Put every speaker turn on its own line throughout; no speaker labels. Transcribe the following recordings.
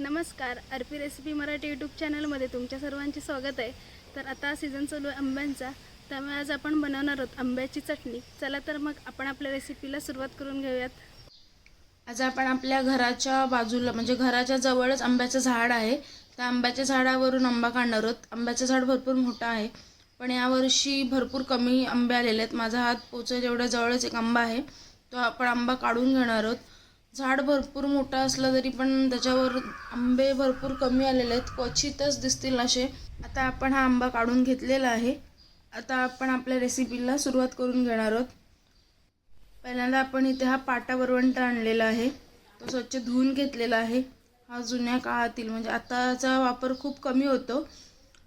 नमस्कार Arpi recipe Marathi YouTube चॅनलमध्ये तुमच्या सर्वांचे स्वागत आहे. तर आता सीझन चालू आहे आंब्यांचा. त्यामुळे आज आपण बनवणार आहोत आंब्याची चटणी. चला तर मग आपण आपल्या रेसिपीला सुरुवात करून घेऊयात.
आज आपण आपल्या घराच्या बाजूला म्हणजे घराच्या जवळच आंब्याचं झाड आहे. त्या आंब्याच्या झाडावरून आंबा काढणार आहोत. आंब्याचं झाड भरपूर मोठं आहे पण यावर्षी भरपूर कमी आंबे आलेले आहेत. माझा हात पोचेल एवढ्या जवळच एक आंबा आहे. तो आपण आंबा काढून घेणार आहोत. झाड भरपूर मोठं असलं तरी पण त्याच्यावर आंबे भरपूर कमी आलेले आहेत. क्वचितच दिसतील असे. आता आपण हा आंबा काढून घेतलेला आहे. आता आपण आपल्या रेसिपीला सुरुवात करून घेणार आहोत. पहिल्यांदा आपण इथे हा पाटा वरवंटा आणलेला आहे. तो स्वच्छ धुवून घेतलेला आहे. हा जुन्या काळातील म्हणजे आताचा वापर खूप कमी होतो.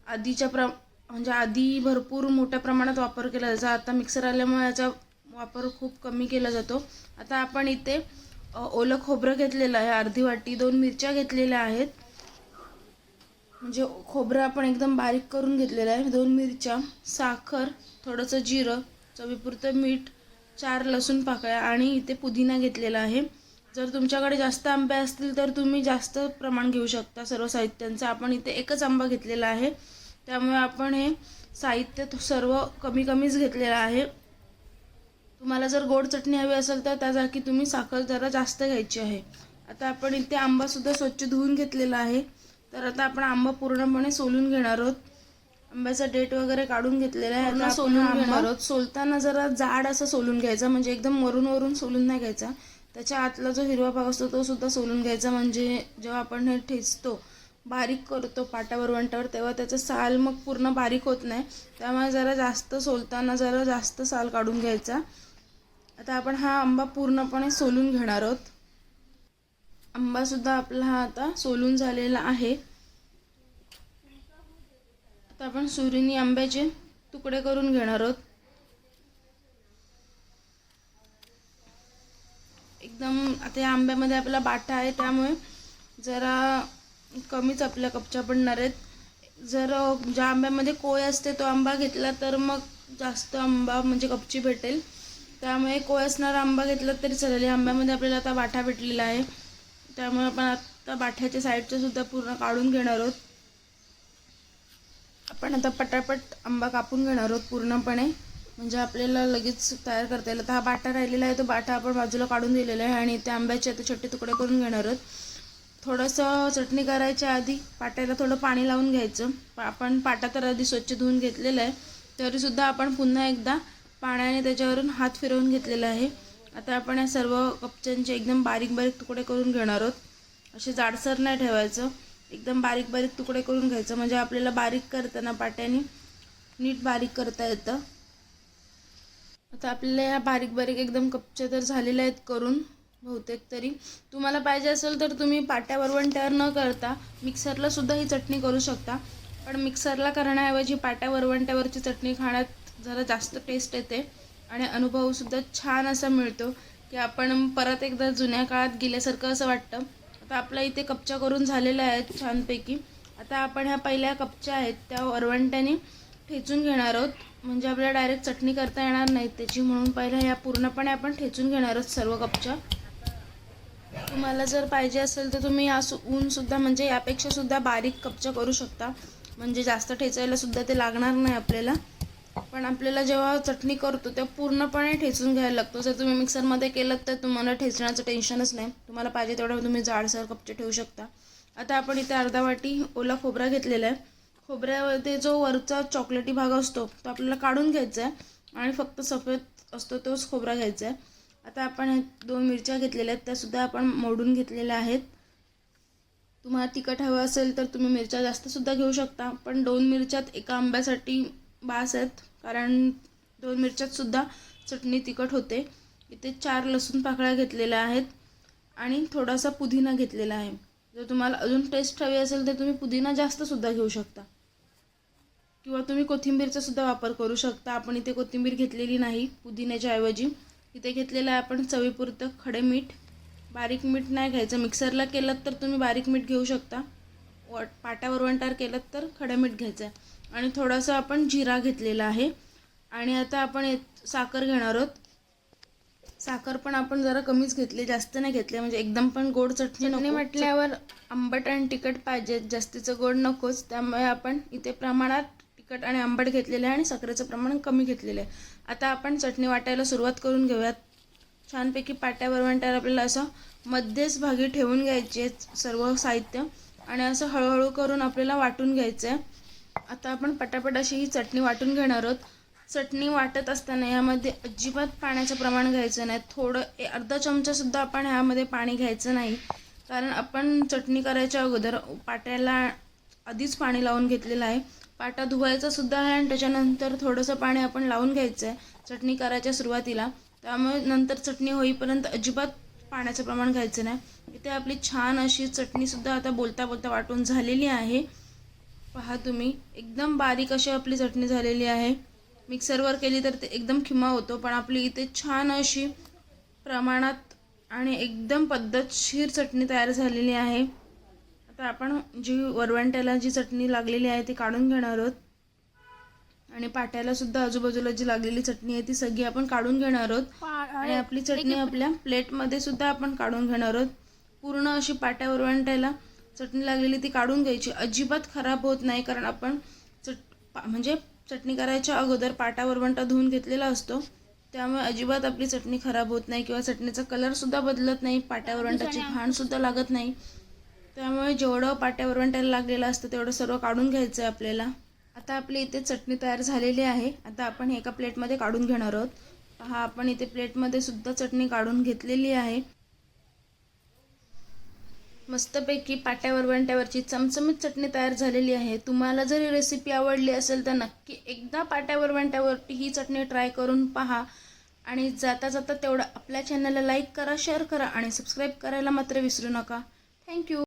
आधीच्या प्र म्हणजे आधी भरपूर मोठ्या प्रमाणात वापर केला जायचा. आता मिक्सर आल्यामुळे याचा वापर खूप कमी केला जातो. आता आपण इथे ओलं खोबरं घेतलेलं आहे अर्धी वाटी दोन मिरच्या घेतलेल्या आहेत. म्हणजे खोबरं आपण एकदम बारीक करून घेतलेलं आहे. दोन मिरच्या साखर थोडंसं जिरं चवीपुरतं मीठ चार लसूण पाकळ्या आणि इथे पुदिना घेतलेला आहे. जर तुमच्याकडे जास्त आंबे असतील तर तुम्ही जास्त प्रमाण घेऊ शकता सर्व साहित्यांचं. आपण इथे एकच आंबा घेतलेला आहे. त्यामुळे आपण हे साहित्य सर्व कमी कमीच घेतलेलं आहे. तुम्हाला जर गोड चटणी हवी असेल तर त्या जागी तुम्ही साखर जरा जास्त घ्यायची आहे. आता आपण इथे आंबासुद्धा स्वच्छ धुवून घेतलेला आहे. तर आता आपण आंबा पूर्णपणे सोलून घेणार आहोत. आंब्याचा डेट वगैरे काढून घेतलेला आहे. आता सोलून घेणार आहोत. सोलताना जरा जाड असं सोलून घ्यायचा म्हणजे एकदम वरून वरून सोलून नाही घ्यायचा. त्याच्या आतला जो हिरवा भाग असतो तो सुद्धा सोलून घ्यायचा म्हणजे जेव्हा आपण हे ठेचतो बारीक करतो पाटावर वंटावर तेव्हा त्याचं साल मग पूर्ण बारीक होत नाही. त्यामुळे जरा जास्त सोलताना जरा जास्त साल काढून घ्यायचा. आता आपण हा आंबा पूर्णपणे सोलून घेणार आहोत. आंबासुद्धा आपला हा आता सोलून झालेला आहे. आता आपण सुरीनी आंब्याचे तुकडे करून घेणार आहोत. एकदम आता या आंब्यामध्ये आपला बाटा आहे त्यामुळे जरा कमीच आपल्या कपच्या पडणार आहेत. जर ज्या आंब्यामध्ये कोय असते तो आंबा घेतला तर मग जास्त आंबा म्हणजे कपची भेटेल. त्यामुळे कोय आंबा घेतला तरी चालेल. या आंब्यामध्ये आपल्याला आता बाठा भेटलेला आहे. त्यामुळे आपण आता बाठ्याच्या साईडचे सुद्धा पूर्ण काढून घेणार आहोत. आपण आता पटापट आंबा कापून घेणार आहोत पूर्णपणे. म्हणजे आपल्याला लगेच तयार करता येईल. आता हा बाटा राहिलेला आहे तो बाटा आपण बाजूला काढून दिलेला आहे आणि त्या आंब्याचे आता छोटे तुकडे करून घेणार आहोत. थोडंसं चटणी करायच्या आधी पाट्याला थोडं पाणी लावून घ्यायचं. आपण पाटा तर आधी स्वच्छ धुवून घेतलेला आहे. तरीसुद्धा आपण पुन्हा एकदा पाण्याने त्याच्यावरून हात फिरवून घेतलेला आहे. आता आपण या सर्व कपच्यांचे एकदम बारीक बारीक तुकडे करून घेणार आहोत. असे जाडसर नाही ठेवायचं. एकदम बारीक बारीक तुकडे करून घ्यायचं. म्हणजे आपल्याला बारीक करताना पाट्याने नीट बारीक करता येतं. आता आपल्याला या बारीक बारीक एकदम कपच्या तर झालेल्या आहेत करून बहुतेक तरी. तुम्हाला पाहिजे असेल तर तुम्ही पाट्या वरवंट्यावर न करता मिक्सरला सुद्धा ही चटणी करू शकता. पण मिक्सरला करण्याऐवजी पाट्या वरवंट्यावरची चटणी खाण्यात जरा जास्त टेस्ट येते. आणि अनुभवसुद्धा छान असा मिळतो की आपण परत एकदा जुन्या काळात गेल्यासारखं असं वाटतं. आता आपल्या इथे कपच्या करून झालेल्या आहेत छानपैकी. आता आपण ह्या पहिल्या कपच्या आहेत त्या वरवंट्याने ठेचून घेणार आहोत. म्हणजे आपल्याला डायरेक्ट चटणी करता येणार नाही त्याची म्हणून पहिल्या ह्या पूर्णपणे आपण ठेचून घेणार आहोत सर्व कपच्या. तुम्हाला जर पाहिजे असेल तर तुम्ही या सु ऊनसुद्धा म्हणजे यापेक्षासुद्धा बारीक कपच्या करू शकता. म्हणजे जास्त ठेचायलासुद्धा ते लागणार नाही आपल्याला. पण आपल्याला जेव्हा चटणी करतो तेव्हा पूर्णपणे ठेचून घ्यायला लागतो. जर तुम्ही मिक्सरमध्ये केलं तर तुम्हाला ठेचण्याचं टेन्शनच नाही. तुम्हाला पाहिजे तेवढं तुम्ही जाडसर कपचे ठेवू शकता. आता आपण इथे अर्धा वाटी ओला खोबरा घेतलेला आहे. खोबऱ्यामध्ये जो वरचा चॉकलेटी भाग असतो तो आपल्याला काढून घ्यायचा आहे आणि फक्त सफेद असतो तोच खोबरा घ्यायचा आहे. आता आपण दोन मिरच्या घेतलेल्या आहेत त्यासुद्धा आपण मोडून घेतलेल्या आहेत. तुम्हाला तिखट हवं असेल तर तुम्ही मिरच्या जास्तसुद्धा घेऊ शकता पण दोन मिरच्यात एका आंब्यासाठी बास आहेत. कारण दोन मिरच्यातसुद्धा चटणी तिखट होते. इथे चार लसूण पाकळ्या घेतलेल्या आहेत आणि थोडासा पुदिना घेतलेला आहे. जर तुम्हाला अजून टेस्ट हवी असेल तर तुम्ही पुदिना जास्तसुद्धा घेऊ शकता. किंवा तुम्ही कोथिंबीरचा सुद्धा वापर करू शकता. आपण इथे कोथिंबीर घेतलेली नाही पुदिन्याच्या ऐवजी. इथे घेतलेलं आहे आपण चवीपुरतं खडे मीठ. बारीक मीठ नाही घ्यायचं. मिक्सरला केलं तर तुम्ही बारीक मीठ घेऊ शकता. व पाट्यावर वंटार केलं तर खडे मीठ घ्यायचं आहे आणि थोडंसं आपण जिरा घेतलेला आहे. आणि आता आपण साखर घेणार आहोत. साखर पण आपण जरा कमीच घेतली जास्त नाही घेतली. म्हणजे एकदम पण गोड चटणी चटणी म्हटल्यावर आंबट आणि तिखट पाहिजे. जास्तीचं गोड नकोच. त्यामुळे आपण इथे प्रमाणात तिखट आणि आंबट घेतलेलं आहे आणि साखरेचं प्रमाण कमी घेतलेलं आहे. आता आपण चटणी वाटायला सुरुवात करून घेऊयात. छानपैकी पाट्यावर म्हणतात आपल्याला असं मध्येच भागी ठेवून घ्यायचे सर्व साहित्य. आणि असं हळूहळू करून आपल्याला वाटून घ्यायचं आहे आता आपण पटापट अशी ही चटणी वाटून घेणार आहोत. चटणी वाटत असताना यामध्ये अजिबात पाण्याचं प्रमाण घ्यायचं नाही. थोडं ए- अर्धा चमचासुद्धा आपण ह्यामध्ये पाणी घ्यायचं नाही. कारण आपण चटणी करायच्या अगोदर पाट्याला आधीच पाणी लावून घेतलेलं आहे. पाटा धुवायचा सुद्धा आहे आणि त्याच्यानंतर थोडंसं पाणी आपण लावून घ्यायचं आहे चटणी करायच्या सुरुवातीला. त्यामुळे नंतर चटणी होईपर्यंत अजिबात पाण्याचं प्रमाण घ्यायचं नाही. इथे आपली छान अशी चटणीसुद्धा आता बोलता बोलता वाटून झालेली आहे. पहा तुम्ही एकदम बारीक अशी आपली चटणी झालेली आहे. मिक्सरवर केली तर ते एकदम खिमा होतो पण आपली इथे छान अशी प्रमाणात आणि एकदम पद्धतशीर चटणी तयार झालेली आहे. आता आपण जी वरवंट्याला जी चटणी लागलेली आहे ती काढून घेणार आहोत. आणि पाट्याला सुद्धा आजूबाजूला जी लागलेली चटणी आहे ती सगळी आपण काढून घेणार आहोत. आणि आपली चटणी आपल्या प्लेटमध्ये सुद्धा आपण काढून घेणार आहोत. पूर्ण अशी पाट्या वरवंट्याला चटणी लागलेली ती काढून घ्यायची. अजिबात खराब होत नाही कारण आपण चट म्हणजे चटणी करायच्या अगोदर पाटा वरवंटा धुवून घेतलेला असतो. त्यामुळे अजिबात आपली चटणी खराब होत नाही किंवा चटणीचा कलरसुद्धा बदलत नाही पाट्या वरवंटाची घाणसुद्धा लागत नाही. त्यामुळे जेवढं पाट्या वरवंट्याला लागलेलं असतं तेवढं सर्व काढून घ्यायचं आहे आपल्याला. आता आपली इथे चटणी तयार झालेली आहे. आता आपण हे एका प्लेटमध्ये काढून घेणार आहोत. पहा आपण इथे प्लेटमध्ये सुद्धा चटणी काढून घेतलेली आहे. मस्तपैकी पाट्यावर वंट्यावरची चमचमीत चटणी तयार झालेली आहे. तुम्हाला जर ही रेसिपी आवडली असेल तर नक्की एकदा पाट्यावर वंट्यावरती ही चटणी ट्राय करून पहा. आणि जाता जाता तेवढं आपल्या चॅनलला लाईक करा शेअर करा आणि सबस्क्राईब करायला मात्र विसरू नका. थँक्यू